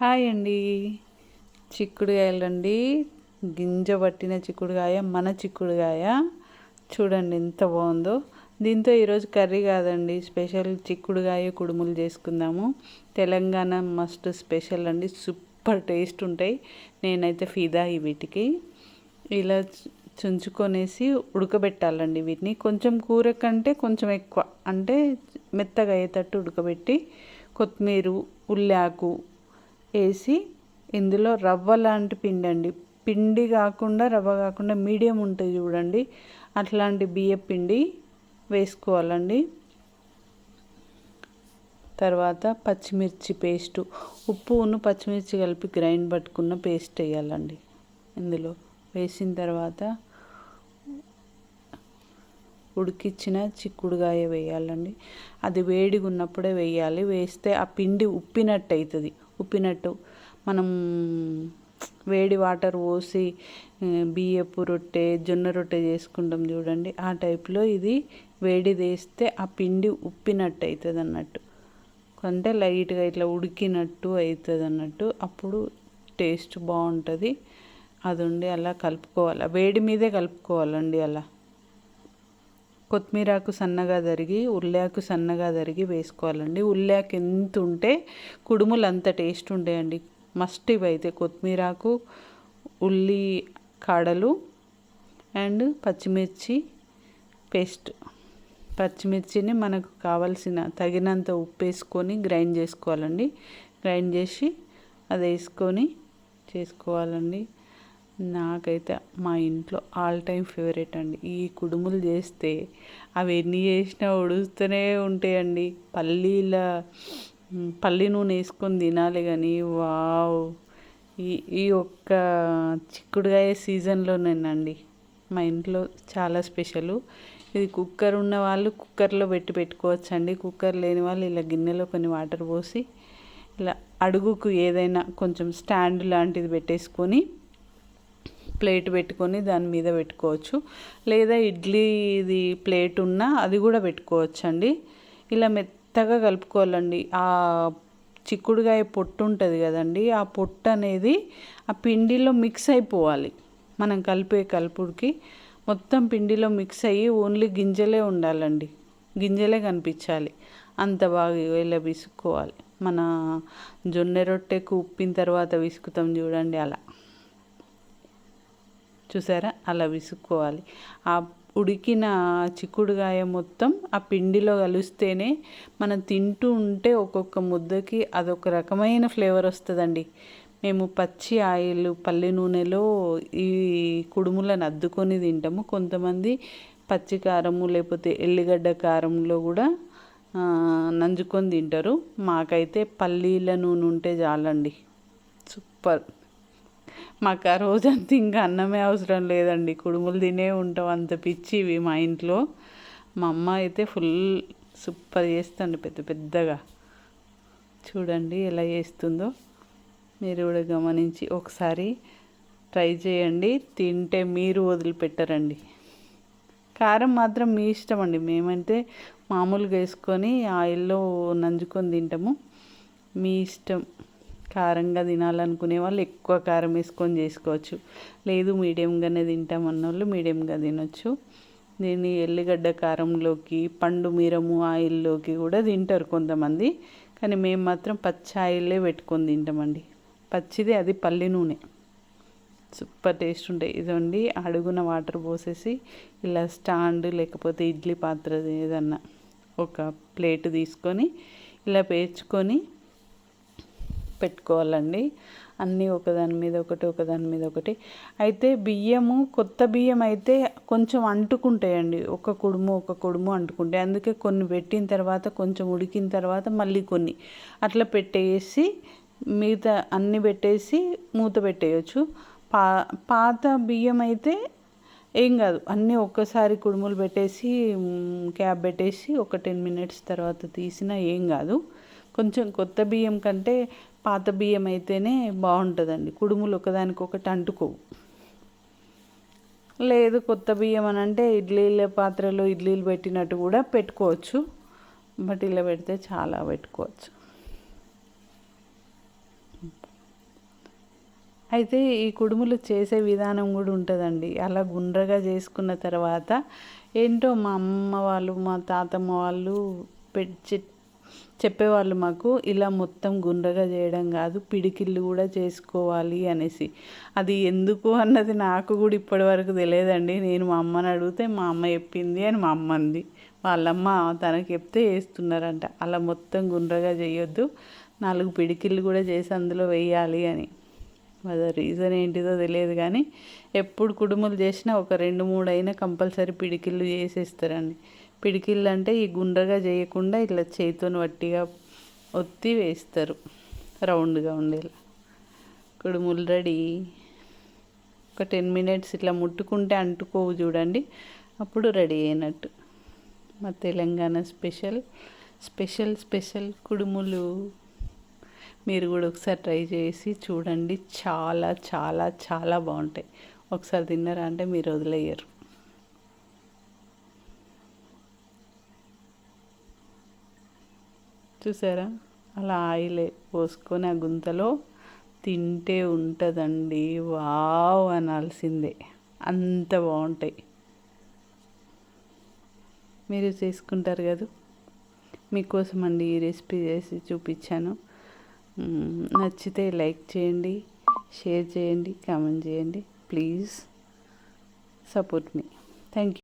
Hi అండి. చిక్కుడుకాయలండి. గింజ పట్టిన చిక్కుడుకాయ మన చిక్కుడుకాయ. చూడండి ఎంత బాగుందో. దీంతో ఈరోజు కర్రీ కాదండి. స్పెషల్ చిక్కుడుకాయ కుడుములు చేసుకుందాము. తెలంగాణ మస్ట్ స్పెషల్ అండి. సూపర్ టేస్ట్ ఉంటాయి. నేనైతే ఫిదా ఈ వీటికి. ఇలా చుంచుకొనేసి ఉడకబెట్టాలండి వీటిని. కొంచెం కూర కంటే కొంచెం ఎక్కువ. అంటే మెత్తగా అయ్యేటట్టు ఉడకబెట్టి కొత్తిమీర ఉల్లాకు వేసి ఇందులో రవ్వ లాంటి పిండి అండి పిండి కాకుండా రవ్వ కాకుండా మీడియం ఉంటుంది చూడండి. అట్లాంటి బియ్య పిండి వేసుకోవాలండి. తర్వాత పచ్చిమిర్చి పేస్టు. ఉప్పును పచ్చిమిర్చి కలిపి గ్రైండ్ పట్టుకున్న పేస్ట్ వేయాలండి. ఇందులో వేసిన తర్వాత ఉడికిచ్చిన చిక్కుడుగాయ వేయాలండి. అది వేడిగా ఉన్నప్పుడే వేయాలి. వేస్తే ఆ పిండి ఉప్పినట్టు అవుతుంది ఉప్పినట్టు. మనం వేడి వాటర్ పోసి బియ్యపు రొట్టె జొన్న రొట్టె చేసుకుంటాం చూడండి. ఆ టైప్లో ఇది వేడి వేస్తే ఆ పిండి ఉప్పినట్టు అవుతుంది అన్నట్టు. అంటే లైట్గా ఇట్లా ఉడికినట్టు అవుతుంది అన్నట్టు. అప్పుడు టేస్ట్ బాగుంటుంది. అది ఉండి అలా కలుపుకోవాలి. వేడి మీదే కలుపుకోవాలండి అలా. కొత్తిమీరాకు సన్నగా తరిగి ఉల్లాకు సన్నగా తరిగి వేసుకోవాలండి. ఉల్లాకు ఎంత ఉంటే కుడుములు అంత టేస్ట్ ఉండేయండి. మస్ట్ ఇవైతే కొత్తిమీరాకు ఉల్లి కాడలు అండ్ పచ్చిమిర్చి పేస్ట్. పచ్చిమిర్చిని మనకు కావలసిన తగినంత ఉప్పు వేసుకొని గ్రైండ్ చేసుకోవాలండి. గ్రైండ్ చేసి అది వేసుకొని చేసుకోవాలండి. నాకైతే మా ఇంట్లో ఆల్ టైమ్ ఫేవరెట్ అండి. ఈ కుడుములు చేస్తే అవి ఎన్ని చేసినా ఉడుస్తూనే ఉంటాయండి. పల్లీల పల్లి నూనె వేసుకొని తినాలి కానీ వావ్! ఈ ఈ ఒక్క చిక్కుడుకాయ సీజన్లోనేనండి. మా ఇంట్లో చాలా స్పెషల్. ఇది కుక్కర్ ఉన్న వాళ్ళు కుక్కర్లో పెట్టి పెట్టుకోవచ్చు అండి కుక్కర్ లేని వాళ్ళు ఇలా గిన్నెలో కొన్ని వాటర్ పోసి ఇలా అడుగుకు ఏదైనా కొంచెం స్టాండ్ లాంటిది పెట్టేసుకొని ప్లేట్ పెట్టుకొని దాని మీద పెట్టుకోవచ్చు. లేదా ఇడ్లీది ప్లేట్ ఉన్నా అది కూడా పెట్టుకోవచ్చు అండి ఇలా మెత్తగా కలుపుకోవాలండి. ఆ చిక్కుడుకాయ పొట్టు ఉంటుంది కదండి ఆ పొట్టు అనేది ఆ పిండిలో మిక్స్ అయిపోవాలి మనం కలిపే కలుపుడికి. మొత్తం పిండిలో మిక్స్ అయ్యి ఓన్లీ గింజలే ఉండాలండి. గింజలే కనిపించాలి. అంత బాగా ఇలా విసుక్కోవాలి. మన జొన్న రొట్టెకు ఉప్పిన తర్వాత విసుకుతాం చూడండి అలా. చూసారా? అలా విసుక్కోవాలి. ఆ ఉడికిన చిక్కుడుగాయ మొత్తం ఆ పిండిలో కలిస్తేనే మనం తింటూ ఉంటే ఒక్కొక్క ముద్దకి అదొక రకమైన ఫ్లేవర్ వస్తుందండి. మేము పచ్చి ఆయిల్ పల్లి నూనెలో ఈ కుడుములను అద్దుకొని తింటాము. కొంతమంది పచ్చి కారము లేకపోతే ఎల్లిగడ్డ కారంలో కూడా నంజుకొని తింటారు. మాకైతే పల్లీల నూనె ఉంటే చాలండి. సూపర్. మాకు ఆ రోజంతా ఇంకా అన్నమే అవసరం లేదండి. కుడుములు తినే ఉంటాం అంత పిచ్చివి మా ఇంట్లో. మా అమ్మ అయితే ఫుల్ సూపర్ చేస్తుంది పెద్ద పెద్దగా. చూడండి ఎలా చేస్తుందో. మీరు కూడా గమనించి ఒకసారి ట్రై చేయండి. తింటే మీరు వదిలిపెట్టరండి. కారం మాత్రం మీ ఇష్టం అండి. మేమైతే మామూలుగా వేసుకొని ఆయిల్లో నంజుకొని తింటాము. మీ ఇష్టం. కారంగా తినాలనుకునే వాళ్ళు ఎక్కువ కారం వేసుకొని చేసుకోవచ్చు. లేదు మీడియంగానే తింటామన్న వాళ్ళు మీడియంగా తినొచ్చు. దీన్ని ఎల్లిగడ్డ కారంలోకి పండు మీరము ఆయిల్లోకి కూడా తింటారు కొంతమంది. కానీ మేము మాత్రం పచ్చి ఆయిల్లే పెట్టుకొని తింటామండి. పచ్చిది అది పల్లి నూనె. సూపర్ టేస్ట్ ఉంటాయి. ఇదండి అడుగున వాటర్ పోసేసి ఇలా స్టాండ్ లేకపోతే ఇడ్లీ పాత్ర ఏదన్నా ఒక ప్లేట్ తీసుకొని ఇలా పేర్చుకొని పెట్టుకోవాలండి. అన్నీ ఒకదాని మీద ఒకటి ఒకదాని మీద ఒకటి. అయితే బియ్యము కొత్త బియ్యం అయితే కొంచెం అంటుకుంటాయండి. ఒక కుడుము ఒక కుడుము అంటుకుంటాయి. అందుకే కొన్ని పెట్టిన తర్వాత కొంచెం ఉడికిన తర్వాత మళ్ళీ కొన్ని. అట్లా పెట్టేసి మిగతా అన్నీ పెట్టేసి మూత పెట్టేయచ్చు. పా పాత బియ్యం అయితే ఏం కాదు. అన్నీ ఒక్కసారి కుడుములు పెట్టేసి క్యాబ్ పెట్టేసి ఒక టెన్ మినిట్స్ తర్వాత తీసినా ఏం కాదు. కొంచెం కొత్త బియ్యం కంటే పాత బియ్యం అయితేనే బాగుంటుందండి. కుడుములు ఒకదానికొకటి అంటుకోవు. లేదు కొత్త బియ్యం అని అంటే ఇడ్లీల పాత్రలో ఇడ్లీలు పెట్టినట్టు కూడా పెట్టుకోవచ్చు. బట్ ఇలా పెడితే చాలా పెట్టుకోవచ్చు. అయితే ఈ కుడుములు చేసే విధానం కూడా ఉంటుందండి. అలా గుండ్రగా చేసుకున్న తర్వాత ఏంటో మా అమ్మ వాళ్ళు మా తాతమ్మ వాళ్ళు పెట్టి చెప్పేవాళ్ళు మాకు ఇలా మొత్తం గుండ్రగా చేయడం కాదు పిడికిళ్ళు కూడా చేసుకోవాలి అనేసి. అది ఎందుకు అన్నది నాకు కూడా ఇప్పటివరకు తెలియదండి. నేను మా అమ్మని అడిగితే మా అమ్మ చెప్పింది అని మా అమ్మ అంది. వాళ్ళమ్మ తనకి చెప్తే వేస్తున్నారంట అలా మొత్తం గుండ్రగా చేయొద్దు నాలుగు పిడికిళ్ళు కూడా చేసి అందులో వేయాలి అని. అది రీజన్ ఏంటిదో తెలియదు కానీ ఎప్పుడు కుడుములు చేసినా ఒక రెండు మూడు అయినా కంపల్సరీ పిడికిళ్ళు చేసేస్తారండి. పిడికిళ్ళు అంటే ఈ గుండ్రగా చేయకుండా ఇట్లా చేతితో వట్టిగా ఒత్తి వేస్తారు. రౌండ్గా ఉండేలా. కుడుములు రెడీ. ఒక టెన్ మినిట్స్ ఇట్లా ముట్టుకుంటే అంటుకోవు చూడండి. అప్పుడు రెడీ అయినట్టు. మా తెలంగాణ స్పెషల్ స్పెషల్ స్పెషల్ కుడుములు. మీరు కూడా ఒకసారి ట్రై చేసి చూడండి. చాలా చాలా చాలా బాగుంటాయి. ఒకసారి తిన్నారా అంటే మీరు వదిలేయరు. చూసారా? అలా ఆయిల్ పోసుకొని ఆ గుంతలో తింటే ఉంటుందండి. వావ్ అనాల్సిందే. అంత బాగుంటాయి మీరు చేసుకుంటారు కదా? మీకోసం అండి ఈ రెసిపీ చేసి చూపించాను. నచ్చితే లైక్ చేయండి షేర్ చేయండి కామెంట్ చేయండి. Please support me. Thank you.